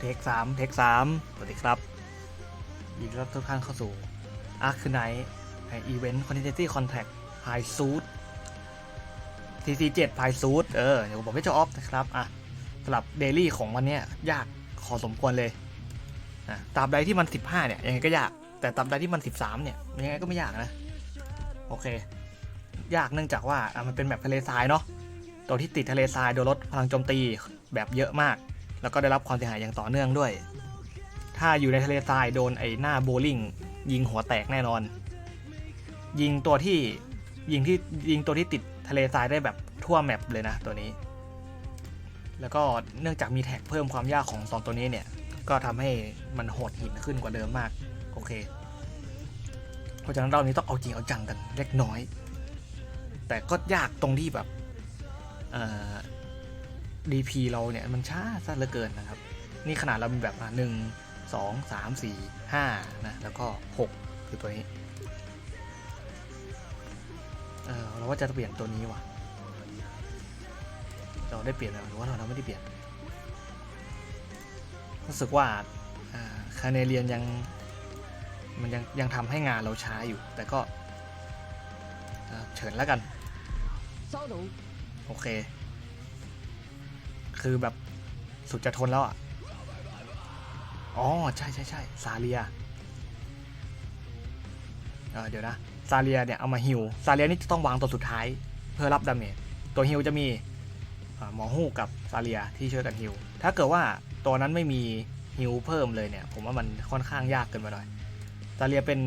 เทคสามเทคสามสวัสดีครับยินดีต้อนรับทุกท่านเข้าสู่อาร์คือไนท์อีเวนต์คอนเทนต์คอนแทคไฮซูดทีซีเจ็ดไฮซูดเออ เดี๋ยวผมไม่เจ้าออฟนะครับ อะสำหรับเดลี่ของวันนี้ยยากขอสมควรเลยนะตราบใดที่มัน 15 เนี่ย ยังไงก็ยาก แต่ตราบใดที่มัน 13 เนี่ย ยังไงก็ไม่ยากนะ โอเค ยากเนื่องจากว่าอะมันเป็นแบบทะเลทรายเนาะตัวที่ติดทะเลทรายโดนลดพลังโจมตีแบบเยอะมาก แล้วก็ได้รับความเสียหายอย่างต่อเนื่องด้วย ถ้าอยู่ในทะเลทรายโดนไอ้หน้าโบลิ่งยิงหัวแตกแน่นอน ยิงตัวที่ยิงที่ยิงตัวที่ติดทะเลทรายได้แบบทั่วแมปเลยนะตัวนี้ แล้วก็เนื่องจากมีแท็กเพิ่มความยากของสองตัวนี้เนี่ย ก็ทำให้มันโหดหินขึ้นกว่าเดิมมาก โอเค เพราะฉะนั้นเรานี้ต้องเอาจริงเอาจังกันเล็กน้อย แต่ก็ยากตรงที่แบบเอ่อ DP เราเนี่ยมันช้าซะเหลือเกินนะครับ นี่ขนาดเรามีแบบอะหนึ่งสองสามสี่ห้านะ แล้วก็หกคือตัวนี้ เออเราว่าจะเปลี่ยนตัวนี้ว่ะ เราได้เปลี่ยนแล้วหรือว่าเราไม่ได้เปลี่ยน รู้สึกว่าคาเนเรียนยังมันยังยังทำให้งานเราช้าอยู่ แต่ก็เอ่อเฉินแล้วกัน骚龙，โอเค คือแบบสุดจะทนแล้วอะ อ๋อ ใช่ใช่ใช่ซาเลีย เออเดี๋ยวนะ ซาเลียเนี่ยเอามาฮิว ซาเลียนี่จะต้องวางตัวสุดท้าย เพื่อรับดาเมจ ตัวฮิวจะมีหมอฮูกกับซาเลียที่ช่วยกันฮิว ถ้าเกิดว่าตัวนั้นไม่มีฮิวเพิ่มเลยเนี่ย ผมว่ามันค่อนข้างยากเกินไปหน่อย ซาเลียเป็น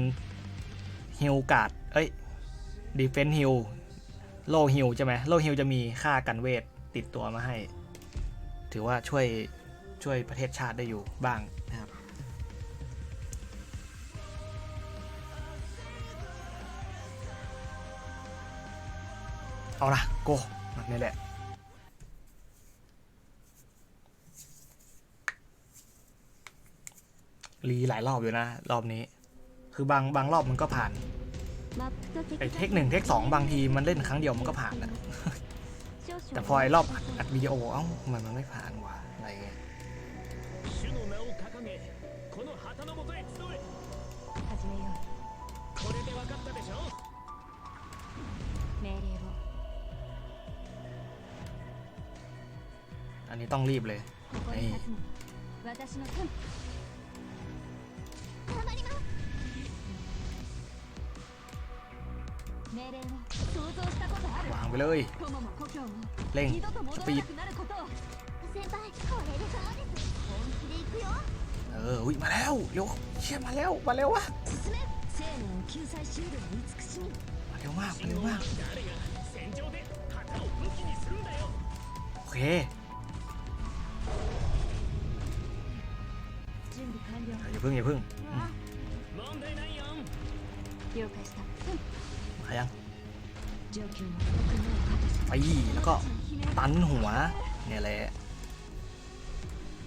ฮิวการ์ด เอ้ยดีเฟนฮิวโลฮิลใช่ไหมโลฮิลจะมีค่ากันเวทติดตัวมาให้ ถือว่าช่วยช่วยประเทศชาติได้อยู่บ้างนะครับเอาละโกนี่แหละรีหลายรอบอยู่นะ รอบนี้ คือบางบางรอบมันก็ผ่านไอเทคหนึ่งเทคสองบางทีมันเล่นครั้งเดียวมันก็ผ่านอะ แต่พอไอ้รอบอัดวิดีโอเอ้ามันมันไม่ผ่านว่ะอะไรเงี้ยอันนี้ต้องรีบเลยนี่ วางไปเลย เร่งสปีดเอออุ้ยมาแล้วเร็วเชี่ยมาแล้วมาแล้ววะมาเร็วมากมาเร็วมากโอเคอย่าพึ่งอย่าพึ่งายังไปแล้วก็ตันหัวเนี่ยแหละ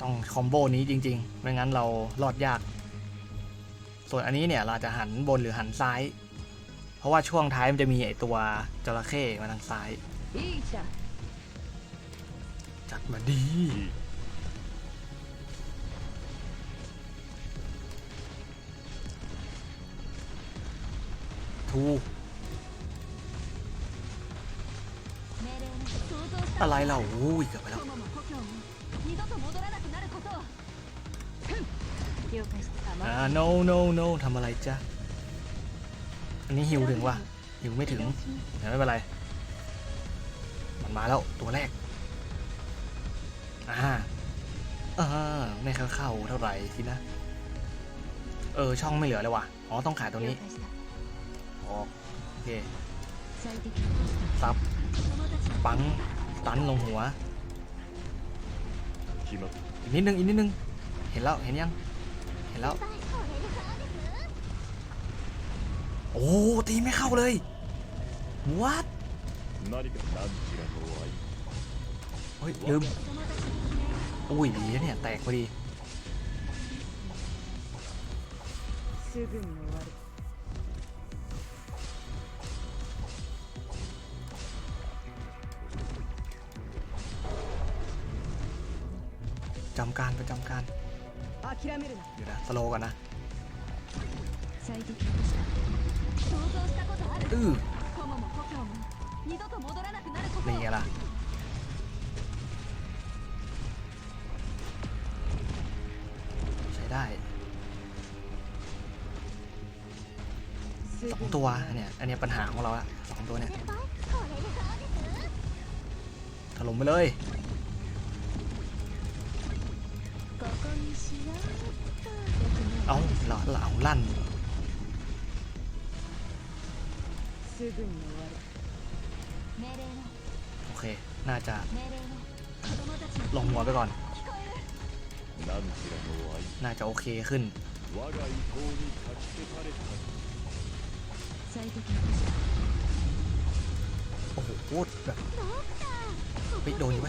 ต้องคอมโบนี้จริงๆ ไม่งั้นเรารอดยาก ส่วนอันนี้เนี่ยเราจะหันบนหรือหันซ้าย เพราะว่าช่วงท้ายมันจะมีไอตัวจระเข้มาทางซ้าย จัดมาดีทู อะไรเราอุ้ยเกือบไปแล้วอ่า no no no ทำอะไรจ๊ะ อันนี้หิวถึงวะหิวไม่ถึงแต่ไม่เป็นไร มันมาแล้วตัวแรก อ่าอ่าไม่เข้าเท่าไหร่สินะ เออ ช่องไม่เหลือเลยว่ะ อ๋อ ต้องขายตัวนี้โอเคซับปัง ตันลงหัว อีกนิดนึงอีกนิดนึง เห็นแล้วเห็นยัง เห็นแล้ว โอ้ตีไม่เข้าเลยวัดเฮ้ยลืมอุ้ยดีนะเนี่ยแตกพอดี จำการประจำการเดี๋ยนะสโลกันนะอือนี่ไงล่ะใช้ได้สองตัวเนี่ยอันนี้ปัญหาของเราละสองตัวเนี่ยถล่มไปเลย เอาเหล่าเหล่าลั่นโอเค น่าจะ ลงหัวไปก่อน น่าจะโอเคขึ้น โอ้โหโคตรแบบไปโดนอยู่ไหม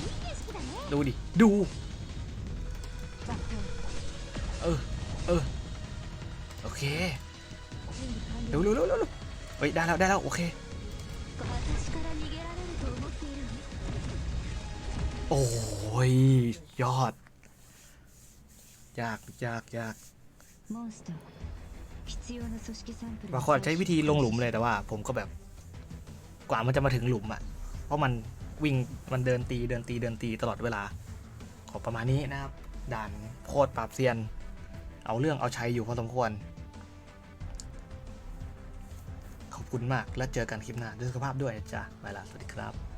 ดูดิ ดู ออเออโอเคเร็วเร็วเร็วเร็วเฮ้ยได้แล้วได้แล้วโอเคโอ้ยยอดยากยากยากบางคนใช้วิธีลงหลุมเลยแต่ว่า ผมก็แบบ กว่ามันจะมาถึงหลุมอะ่ะ เพราะมันวิ่งมันเดินตีเดินตีเดินตีตลอดเวลา ขอประมาณนี้นะครับ ด่านโคตรปราบเซียน เอาเรื่องเอาใช้อยู่พอสมควร ขอบคุณมากและเจอกันคลิปหน้าด้วยสุขภาพด้วยจ้ะไปละสวัสดีครับ